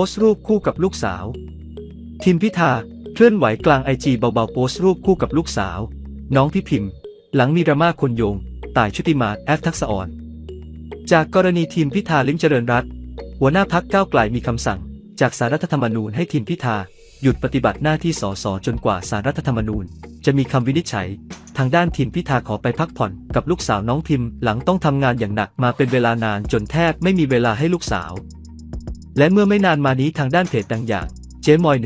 พสต์รูปคู่กับลูกสาว ทิมพิธาเคลื่อนไหวกลางไอจีเบาๆโพสต์รูปคู่กับลูกสาว น้องพี่พิมพ์ หลังมีดราม่าคนโยงต่ายชุติมาแอฟทักษะอ่อน จากกรณีทีมพิธาลิ้มเจริญรัตหัวหน้าพักก้าวไกลมีคำสั่ง จากสารรัฐธรรมนูญให้ทีมพิธาหยุดปฏิบัติหน้าที่สสจนกว่าสารรัฐธรรมนูญ จะมีคำวินิจฉัย ทางด้านทีมพิธาขอไปพักผ่อนกับลูกสาวน้องพิมพ์ หลังต้องทำงานอย่างหนักมาเป็นเวลานานจนแทบไม่มีเวลาให้ลูกสาว และเมื่อไม่นานมานี้ทางด้านเพจดังอย่างเจมอย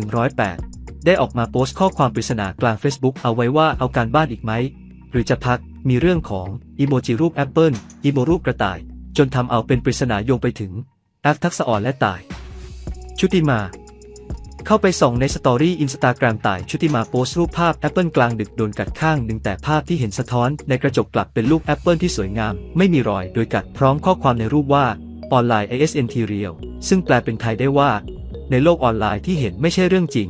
108 ได้ออกมาโพสต์ข้อความปริศนากลาง Facebook เอาไว้ว่าเอาการบ้านอีกไหม หรือจะพักมีเรื่องของอีโมจิรูปแอปเปิลอีโมรูปกระต่าย จนทำเอาเป็นปริศนาโยงไปถึงแอฟทักษะอ่อนและตาย ชุติมา เข้าไปส่องในสตอรี่อินสตาแกรมตายชุติมาโพสต์รูปภาพแอปเปิลกลางดึกโดนกัดข้างหนึ่งแต่ภาพที่เห็นสะท้อนในกระจกกลับเป็นรูปแอปเปิลที่สวยงาม ไม่มีรอยโดยกัดพร้อมข้อความในรูปว่า ออนไลน์ ASNT Real ซึ่งแปลเป็นไทยได้ว่า ในโลกออนไลน์ที่เห็นไม่ใช่เรื่องจริง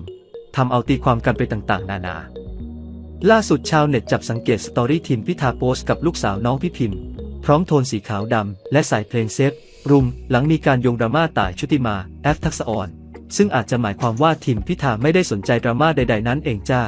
ทำเอาตีความกันไปต่างๆ นานา ล่าสุดชาวเน็ตจับสังเกตสตอรี่ทีมพิธาโพสกับลูกสาวน้องพี่พิมพ์ พร้อมโทนสีขาวดำและใส่เพลงเซฟ รุม หลังมีการโยงดราม่าต่ายชุติมา แอฟทักษอ่อน ซึ่งอาจจะหมายความว่าทีมพิธาไม่ได้สนใจดราม่าใด ๆ นั้นเองจ้า